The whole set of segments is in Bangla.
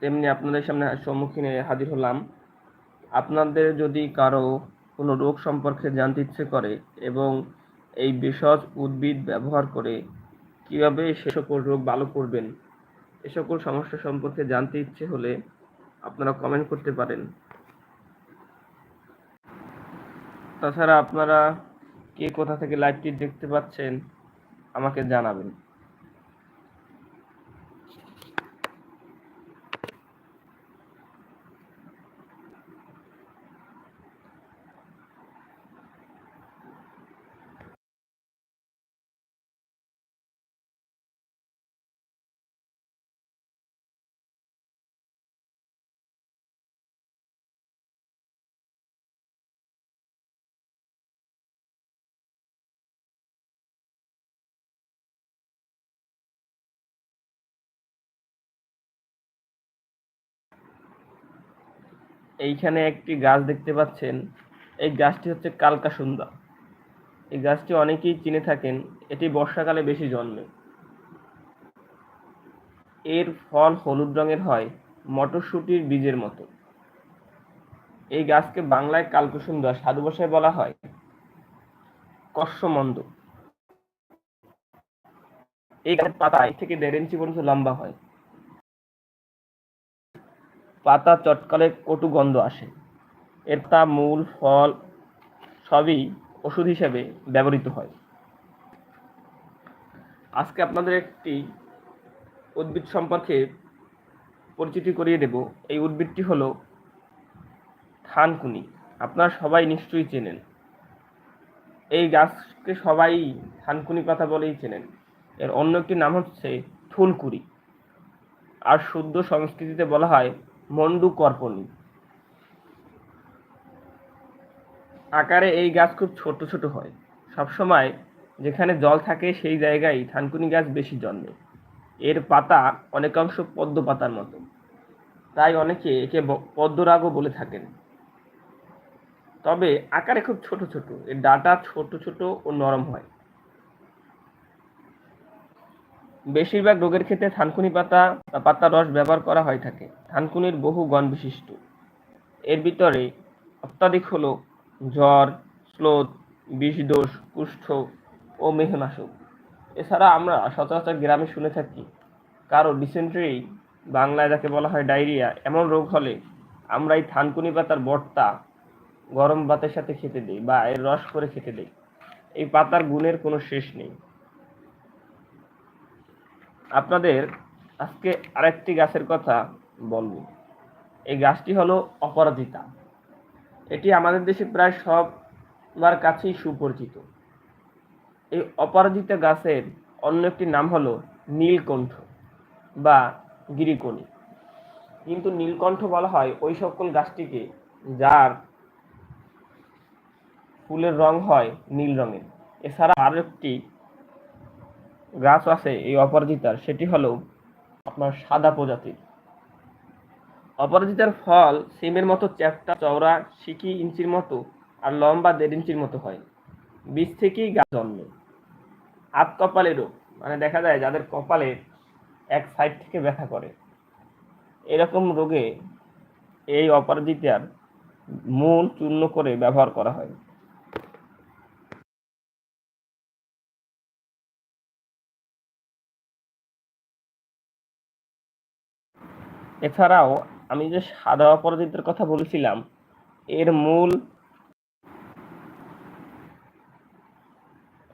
তেমনি আপনাদের সামনে সম্মুখীনে হাজির হলাম। আপনাদের যদি কারও কোনো রোগ সম্পর্কে জানতে ইচ্ছে করে এবং এই ভেষজ উদ্ভিদ ব্যবহার করে কীভাবে সে সকল রোগ ভালো করবেন, এ সকল সমস্যা সম্পর্কে জানতে ইচ্ছে হলে আপনারা কমেন্ট করতে পারেন। তাছাড়া আপনারা কে কোথা থেকে লাইভটি দেখতে পাচ্ছেন আমাকে জানাবেন। এইখানে একটি গাছ দেখতে পাচ্ছেন। এই গাছটি হচ্ছে কালকাসুন্দা। এই গাছটি অনেকেই চিনে থাকেন, এটি বর্ষাকালে বেশি জন্মে। এর ফল হলুদ রঙের হয়, মটরশুঁটির বীজের মতো। এই গাছকে বাংলায় কালকুসুন্দা সাধু ভাষায় বলা হয় কস্যমন্দ এই গাছের পাতা এক থেকে দেড় ইঞ্চি পর্যন্ত লম্বা হয়। পাতা চটকালে কটু গন্ধ আসে। এর তা মূল, ফল সবই ওষুধ হিসেবে ব্যবহৃত হয়। আজকে আপনাদের একটি উদ্ভিদ সম্পর্কে পরিচিতি করিয়ে দেব। এই উদ্ভিদটি হলো থানকুনি। আপনারা সবাই নিশ্চয়ই চেনেন। এই গাছকে সবাই থানকুনি কথা বলেই চেনেন। এর অন্য একটি নাম হচ্ছে থুলকুড়ি। আর শুদ্ধ সংস্কৃতিতে বলা হয় মন্ডু কর্পণী। আকারে এই গাছ খুব ছোট ছোট হয়। সবসময় যেখানে জল থাকে সেই জায়গায় থানকুনি গাছ বেশি জন্মে। এর পাতা অনেকাংশ পদ্ম পাতার মতো। তাই অনেকে একে পদ্মরাগও বলে থাকেন। তবে আকারে খুব ছোট ছোট, এর ডাটা ছোট ছোট ও নরম হয়। বেশিরভাগ রোগের ক্ষেত্রে থানকুনি পাতা বা পাতার রস ব্যবহার করা হয়ে থাকে। থানকুনির বহু গণ বিশিষ্ট। এর ভিতরে অত্যাধিক হলো জ্বর স্লোদ বিষদোষ কুষ্ঠ ও মেহনাশক। এছাড়া আমরা সচরাচর গ্রামে শুনে থাকি, কারও ডিসেন্ট্রি বাংলায় যাকে বলা হয় ডায়রিয়া এমন রোগ হলে আমরা এই থানকুনি পাতার বর্তা গরম ভাতের সাথে খেতে দিই বা এর রস করে খেতে দিই। এই পাতার গুণের কোনো শেষ নেই। আপনাদের আজকে আরেকটি গাছের কথা বলব। এই গাছটি হলো অপরাজিতা। এটি আমাদের দেশে প্রায় সবার কাছেই সুপরিচিত। এই অপরাজিতা গাছের অন্য একটি নাম হলো নীলকণ্ঠ বা গিরিকণি। কিন্তু নীলকণ্ঠ বলা হয় ওই সকল গাছটিকে যার ফুলের রং হয় নীল রঙের। এছাড়া আরও একটি গাছ আছে, এই অপরাজিতার সেটি হলো আপনার সাদা প্রজাতির। অপরাজিতার ফল সিমের মতো চ্যাপটা, চওড়া, সিকি ইঞ্চির মতো, আর লম্বা দেড় ইঞ্চির মতো হয়। বীজ থেকেই গাছ জন্মে। আত কপালে রোগ মানে দেখা যায় যাদের কপালে এক সাইড থেকে ব্যথা করে। এরকম রোগে এই অপরাজিতার মূল চূর্ণ করে ব্যবহার করা হয়। এছাড়াও আমি যে সাদা অপরাজিতের কথা বলেছিলাম, এর মূল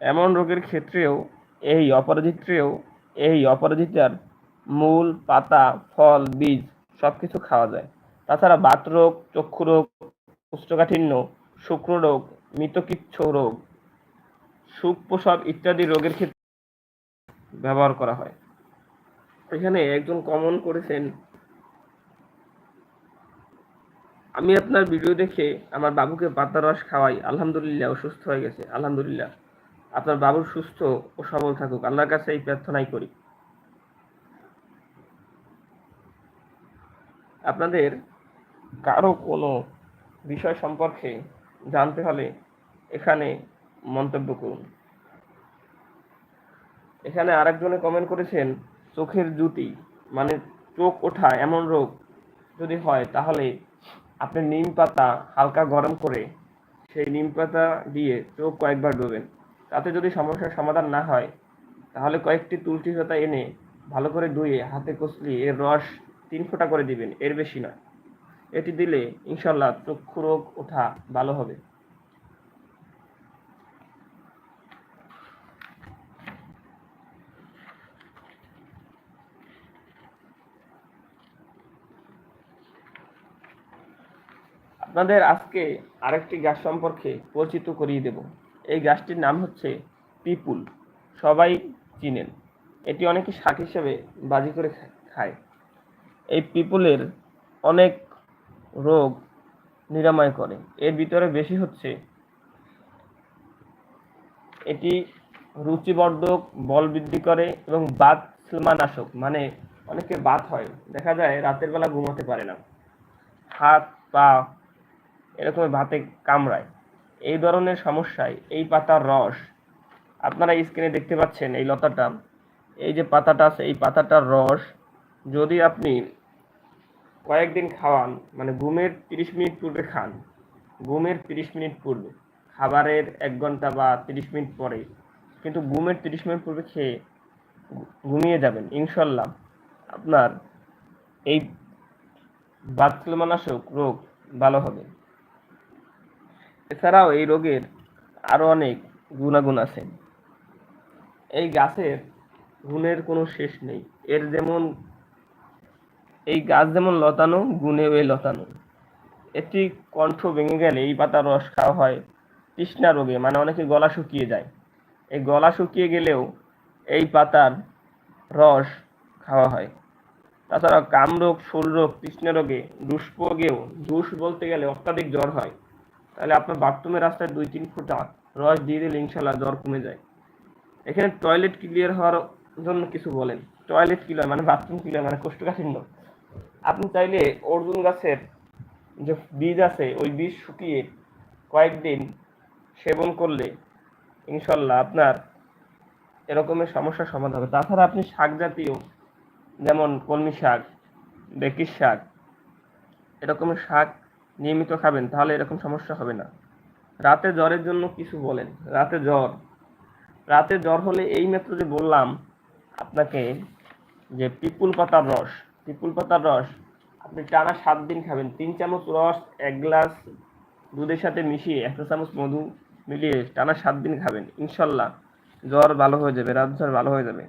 এমন রোগের ক্ষেত্রেও, এই অপরাজিত্রেও এই অপরাজিতার মূল পাতা, ফল, বীজ সব কিছু খাওয়া যায়। তাছাড়া বাতরোগ চক্ষু রোগ কোষ্ঠকাঠিন্য শুক্র রোগ মৃতকিচ্ছ রোগ সুখ প্রসব ইত্যাদি রোগের ক্ষেত্রে ব্যবহার করা হয়। এখানে একজন কমন করেছেন আমি আপনার ভিডিও দেখে আমার বাবুকে পাতার রস খাওয়াই, আলহামদুলিল্লাহ, ও সুস্থ হয়ে গেছে, আলহামদুলিল্লাহ। আপনার বাবুর সুস্থ ও সবল থাকুক, আল্লাহর কাছে এই প্রার্থনাই করি। আপনাদের কারও কোনো বিষয় সম্পর্কে জানতে হলে এখানে মন্তব্য করুন। এখানে আরেকজনে কমেন্ট করেছেন, চোখের জুতি মানে চোখ ওঠা এমন রোগ যদি হয় তাহলে আপনি নিম পাতা হালকা গরম করে সেই নিম পাতা দিয়ে চোখ কয়েকবার ডোবেন। তাতে যদি সমস্যার সমাধান না হয়, তাহলে কয়েকটি তুলসী পাতা এনে ভালো করে ধুয়ে হাতে কষলি এর রস তিন ফোঁটা করে দিবেন, এর বেশি নয়। এটি দিলে ইনশাল্লাহ চক্ষু রোগ ওঠা ভালো হবে। আপনাদের আজকে আরেকটি গাছ সম্পর্কে পরিচিত করিয়ে দেব। এই গাছটির নাম হচ্ছে পিপুল। সবাই চিনেন। এটি অনেকে শাক হিসেবে বাজি করে খায়। এই পিপুলের অনেক রোগ নিরাময় করে। এর ভিতরে বেশি হচ্ছে এটি রুচিবর্ধক, বল বৃদ্ধি করে এবং বাত নাশক মানে অনেকে বাত হয়। দেখা যায় রাতের বেলা ঘুমাতে পারে না। হাত, পা এরকম ভাতে কামড়ায়। এই ধরনের সমস্যায় এই পাতার রস, আপনারা স্ক্রিনে দেখতে পাচ্ছেন এই লতাটা। এই যে পাতাটা আছে, এই পাতাটার রস যদি আপনি কয়েকদিন খাওয়ান মানে ঘুমের তিরিশ মিনিট পূর্বে খান, ঘুমের তিরিশ মিনিট পূর্বে, খাবারের এক ঘণ্টা বা তিরিশ মিনিট পরে, কিন্তু ঘুমের তিরিশ মিনিট পূর্বে খেয়ে ঘুমিয়ে যাবেন, ইনশাল্লাহ আপনার এই বাতমানাশক রোগ ভালো হবে। এছাড়াও এই রোগের আরও অনেক গুণাগুণ আছে। এই গাছের গুণের কোনো শেষ নেই। এর যেমন, এই গাছ যেমন লতানো গুণে এই লতানো। এটি কণ্ঠ ভেঙে গেলে এই পাতার রস খাওয়া হয় তৃষ্ণা রোগে মানে অনেকে গলা শুকিয়ে যায়। এই গলা শুকিয়ে গেলেও এই পাতার রস খাওয়া হয়। তাছাড়া কামরোগ রোগ তৃষ্ণা রোগে দুষ্পোগেও দুষ বলতে গেলে অত্যাধিক জ্বর হয়। তাহলে আপনার বাথরুমের রাস্তায় দুই, তিন ফুটা রস দিয়ে দিলে ইনশাল্লাহ জ্বর কমে যায়। এখানে টয়লেট ক্লিয়ার হওয়ার জন্য কিছু বলেন। টয়লেট ক্লিয়ার মানে বাথরুম ক্লিয়ার মানে কোষ্ঠকাঠিন্য। আপনি চাইলে অর্জুন গাছের যে বীজ আছে, ওই বীজ শুকিয়ে কয়েকদিন সেবন করলে ইনশাল্লাহ আপনার এরকমের সমস্যার সমাধান হবে। তাছাড়া আপনি শাক জাতীয়, যেমন কলমি শাক, বেকির শাক, এরকমের শাক নিয়মিত খাবেন, তাহলে এরকম সমস্যা হবে না। রাতে জ্বরের জন্য কিছু বলেন, রাতে জ্বর। রাতে জ্বর হলে এই মাত্র যে বললাম আপনাকে যে পিপুল পাতার রস, পিপুল পাতার রস, আপনি টানা সাত দিন খাবেন। তিন চামচ রস, এক গ্লাস দুধের সাথে মিশিয়ে একটা চামচ মধু মিলিয়ে টানা সাত দিন খাবেন। ইনশাল্লাহ জ্বর ভালো হয়ে যাবে, রাত জ্বর ভালো হয়ে যাবে।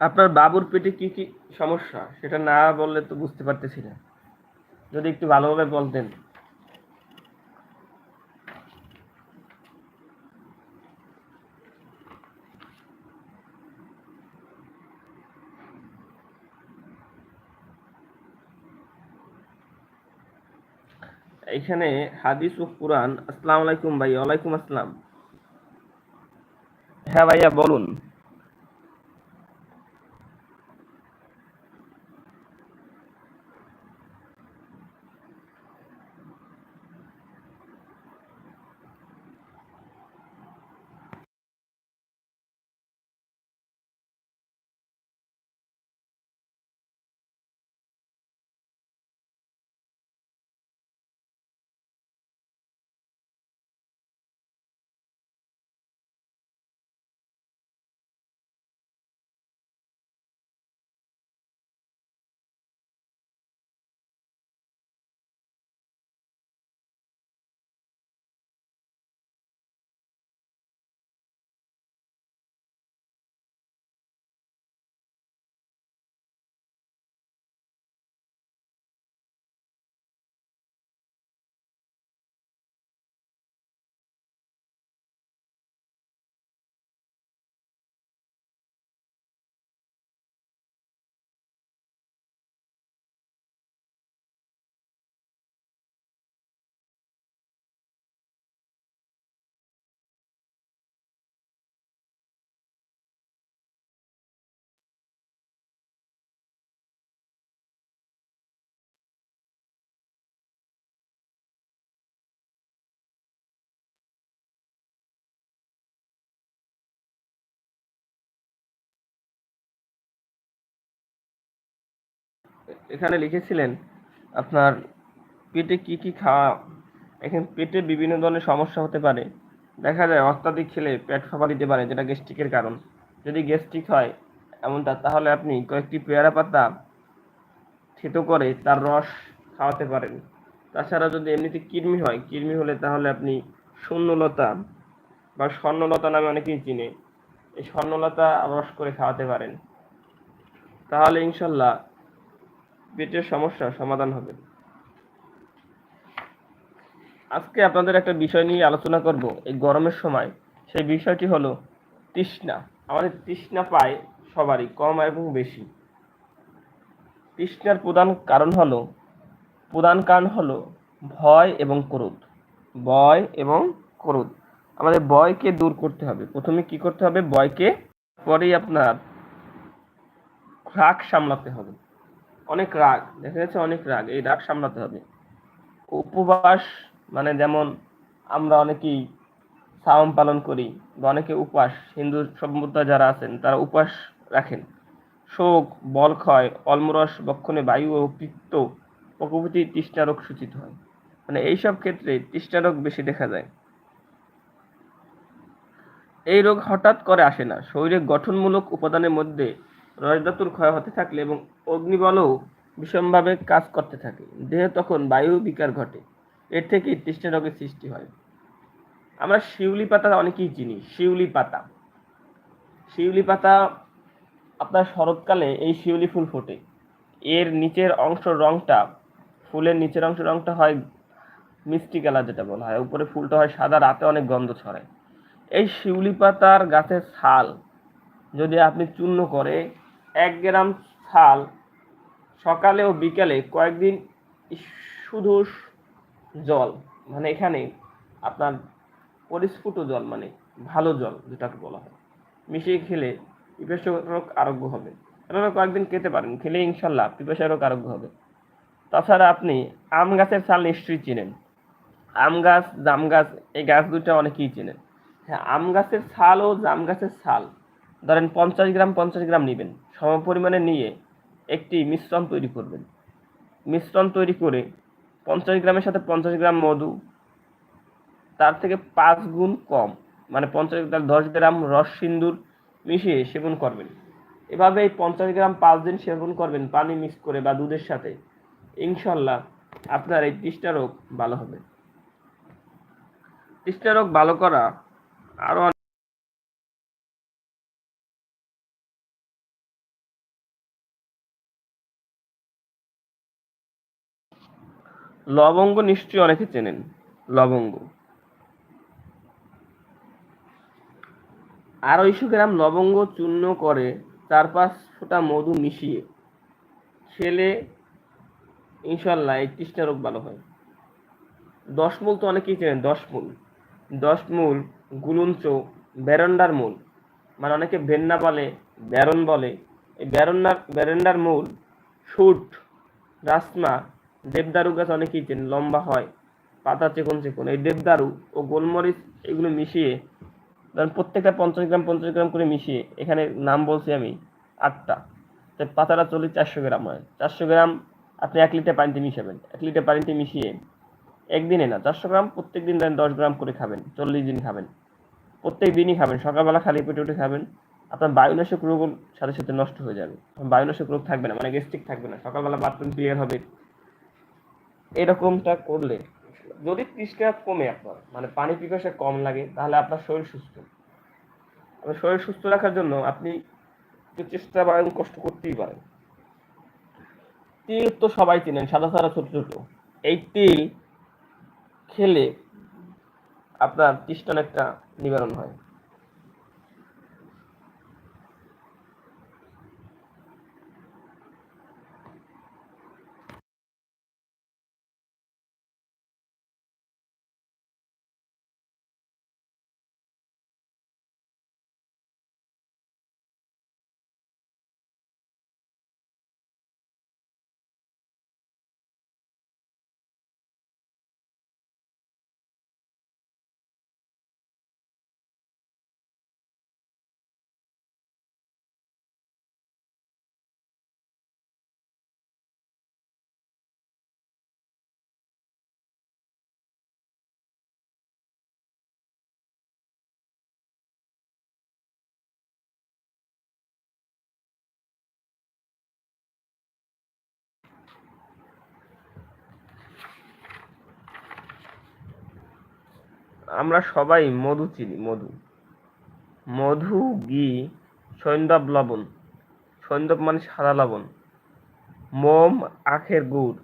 আপনার বাবুর পেটে কি কি সমস্যা? সেটা না বললে তো বুঝতে পারতেছি না। যদি একটু ভালোভাবে বলতেন। এখানে হাদিস ও কোরআন। আসসালামু আলাইকুম ভাই, ওয়ালাইকুম আসসালাম। হ্যাঁ ভাইয়া, বলুন। এখানে লিখেছিলেন, আপনার পেটে কি কি খাওয়া, এখানে পেটে বিভিন্ন ধরনের সমস্যা হতে পারে। দেখা যায় অত্যাধিক খেলে পেট ফাঁপা দিতে পারে, যেটা গ্যাস্ট্রিকের কারণ। যদি গ্যাস্ট্রিক হয় এমনটা, তাহলে আপনি কয়েকটি পেয়ারা পাতা থেতো করে তার রস খাওয়াতে পারেন। তাছাড়া যদি এমনিতে কৃমি হয়, কৃমি হলে তাহলে আপনি শূন্যলতা বা স্বর্ণলতা নামে অনেকেই চিনে। এই স্বর্ণলতা রস করে খাওয়াতে পারেন। তাহলে ইনশাল্লাহ পেটের সমস্যার সমাধান হবে। আজকে আপনাদের একটা বিষয় নিয়ে আলোচনা করব এই গরমের সময়। সেই বিষয়টি হলো তৃষ্ণা। আমাদের তৃষ্ণা পায় সবারই, কম এবং বেশি। তৃষ্ণার প্রধান কারণ হলো, প্রধান কারণ হলো ভয় এবং ক্রোধ। ভয় এবং ক্রোধ। আমাদের ভয়কে দূর করতে হবে। প্রথমে কি করতে হবে? ভয়কে পরেই আপনার রাগ সামলাতে হবে। অনেক রাগ, দেখা যাচ্ছে অনেক রাগ, এই রাগ সামলাতে হবে। উপবাস মানে যেমন আমরা অনেকেই সাওম পালন করি বা অনেকে উপাস হিন্দু সম্প্রদায় যারা আছেন, তারা উপাস রাখেন। শোক বলক্ষয় অলমরস, বক্ষণে বায়ু ও পিত্ত প্রকৃতি তৃষ্ণা রোগ সূচিত হয়। মানে এইসব ক্ষেত্রে তৃষ্ণা রোগ বেশি দেখা যায়। এই রোগ হঠাৎ করে আসে না। শরীরের গঠনমূলক উপাদানের মধ্যে রসধাতুর ক্ষয় হতে থাকলে এবং অগ্নিবলও বিষমভাবে কাজ করতে থাকে। দেহে তখন বায়ু বিকার ঘটে। এর থেকেই তৃষ্ণা রোগের সৃষ্টি হয়। আমরা শিউলি পাতা অনেকেই চিনি। শিউলি পাতা। শিউলি পাতা আপনার শরৎকালে এই শিউলি ফুল ফোটে। এর নিচের অংশ রংটা, ফুলের নিচের অংশ রংটা হয় মিষ্টি কালার যেটা বলা হয়। উপরে ফুলটা হয় সাদা, রাতে অনেক গন্ধ ছড়ায়। এই শিউলি পাতার গাছের ছাল যদি আপনি চূর্ণ করে এক গ্রাম ছাল সকালে ও বিকালে কয়েকদিন শুধু জল মানে এখানে আপনার পরিস্ফুট জল মানে ভালো জল যেটাকে বলা হয়, মিশিয়ে খেলে পিপাসা রোগ আরোগ্য হবে। আপনারা কয়েকদিন খেতে পারেন, খেলে ইনশাল্লাহ পিপাসা রোগ আরোগ্য হবে। তাছাড়া আপনি আম গাছের ছাল নিশ্চয়ই চেনেন। আম গাছ, জাম গাছ, এই গাছ দুটো অনেকেই চেনেন। হ্যাঁ আম গাছের ছাল ও জাম গাছের ছাল ধরেন পঞ্চাশ গ্রাম পঞ্চাশ গ্রাম নেবেন। সম পরিমাণে নিয়ে একটি মিশ্রণ তৈরি করবেন। মিশ্রণ তৈরি করে পঞ্চাশ গ্রামের সাথে পঞ্চাশ গ্রাম মধু, তার থেকে পাঁচ গুণ কম মানে পঞ্চাশ গ্রাম, দশ গ্রাম রস সিন্দুর মিশিয়ে সেবন করবেন। এভাবে এই পঞ্চাশ গ্রাম পাঁচ দিন সেবন করবেন, পানি মিক্স করে বা দুধের সাথে। ইনশাল্লাহ আপনার এই তৃষ্ণা রোগ ভালো হবে। তৃষ্ণা রোগ ভালো করা আরও লবঙ্গ নিশ্চয়ই অনেকে চেনেন, লবঙ্গ। আড়াইশো গ্রাম লবঙ্গ চূর্ণ করে চার পাঁচ ফোঁটা মধু মিশিয়ে খেলে ইনশাল্লাহ এই তৃষ্ণা রোগ ভালো হয়। দশ মূল তো অনেকেই চেনেন দশ মূল দশ মূল গুলুঞ্চ, ব্যারন্ডার মূল। মানে অনেকে ভেন্না বলে, ব্যারন বলে। এই ব্যারন্ডার ব্যারেন্ডার মূল, শুট, রাসমা দেবদারু গাছ অনেকেই চেনেন লম্বা হয় পাতা চেকন চেকন। এই দেবদারু ও গোলমরিচ এগুলো মিশিয়ে, ধরেন প্রত্যেকটা পঞ্চাশ গ্রাম পঞ্চাশ গ্রাম করে মিশিয়ে, এখানে নাম বলছি আমি, আটটা। তাই পাতাটা চল্লিশ, চারশো গ্রাম হয়। চারশো গ্রাম আপনি এক লিটার পানিতে মিশাবেন। এক লিটার পানিতে মিশিয়ে একদিনে না, চারশো গ্রাম প্রত্যেক দিন দেন দশ গ্রাম করে খাবেন, চল্লিশ দিন খাবেন। প্রত্যেক দিনই খাবেন, সকালবেলা খালি পেটে উঠে খাবেন, আপনার বায়ুনাশক রোগ সাথে সাথে নষ্ট হয়ে যাবে। বায়ুনাশক রোগ থাকবে না মানে গ্যাস্ট্রিক থাকবে না, সকালবেলা বাথরুম ক্লিয়ার হবে এরকমটা করলে, যদি তৃষ্ণা কমে আপনার মানে পানি পিপাসা কম লাগে, তাহলে আপনার শরীর সুস্থ। শরীর সুস্থ রাখার জন্য আপনি চেষ্টা বা কষ্ট করতেই পারেন। তিল তো সবাই চেনেন, সাদা সাদা ছোট ছোট। এই তিল খেলে আপনার তৃষ্ণার একটা নিবারণ হয়। আমরা সবাই মধু চিনি, মধু। মধু, ঘি সৈন্দব লবণ। সৈন্দব মানে সাদা লবণ। মোম, আখের গুড়।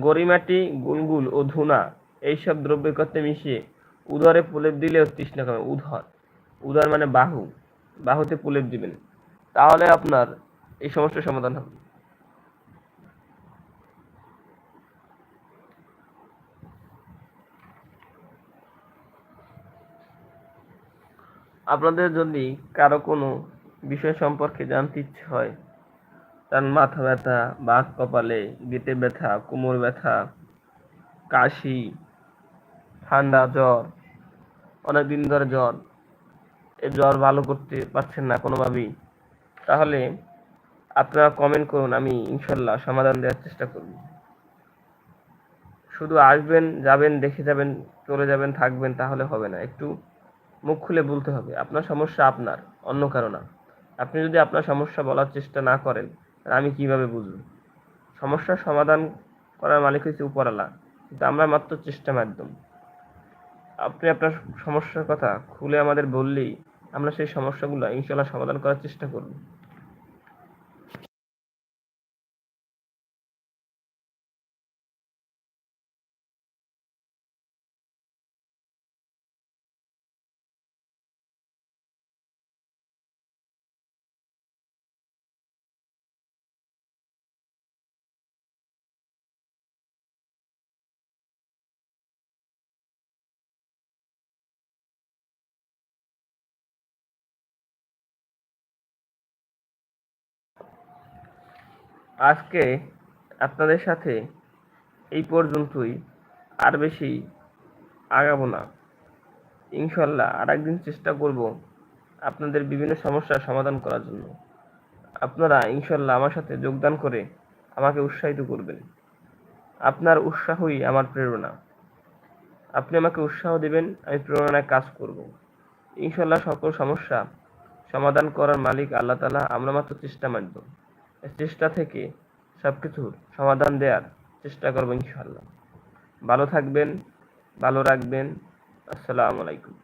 গরিমাটি গুলগুল ও ধুনা, এইসব দ্রব্য করতে মিশিয়ে উদরে প্রলেপ দিলেও তৃষ্ণা কমে উদর উদর মানে বাহু। বাহুতে প্রলেপ দিবেন। তাহলে আপনার এই সমস্যার সমাধান হবে। আপনাদের যদি কারও কোনো বিষয় সম্পর্কে জানতে ইচ্ছে হয়, তার মাথা ব্যথা বাঘ কপালে গেটে ব্যথা, কোমর ব্যথা, কাশি, ঠান্ডা জ্বর, অনেক দিন ধরে জ্বর, এই জ্বর ভালো করতে পারছেন না কোনোভাবেই, তাহলে আপনারা কমেন্ট করুন, আমি ইনশাল্লাহ সমাধান দেওয়ার চেষ্টা করব। শুধু আসবেন, যাবেন, দেখে যাবেন, চলে যাবেন, থাকবেন, তাহলে হবে না। একটু মুখ খুলে বলতে হবে, আপনার সমস্যা আপনার, অন্য কারও না। আপনি যদি আপনার সমস্যা বলার চেষ্টা না করেন, তাহলে আমি কীভাবে বুঝব? সমস্যার সমাধান করার মালিক হচ্ছে উপরালা, কিন্তু আমরা মাত্র চেষ্টা মাধ্যম। আপনি আপনার সমস্যার কথা খুলে আমাদের বললেই আমরা সেই সমস্যাগুলো ইনশাল্লাহ সমাধান করার চেষ্টা করব। আজকে আপনাদের সাথে এই পর্যন্তই। আর বেশি আগাবো না। ইনশাল্লাহ আর একদিন চেষ্টা করব আপনাদের বিভিন্ন সমস্যার সমাধান করার জন্য। আপনারা ইনশাল্লাহ আমার সাথে যোগদান করে আমাকে উৎসাহিত করবেন। আপনার উৎসাহই আমার প্রেরণা। আপনি আমাকে উৎসাহ দেবেন, আমি প্রেরণায় কাজ করব। ইনশাল্লাহ সকল সমস্যা সমাধান করার মালিক আল্লাহ তালা আমরা মাত্র চেষ্টা মাধ্যম চেষ্টা থেকে সব কিছুর সমাধান দেওয়ার চেষ্টা করব ইনশাল্লাহ ভালো থাকবেন, ভালো রাখবেন। আসসালামু আলাইকুম।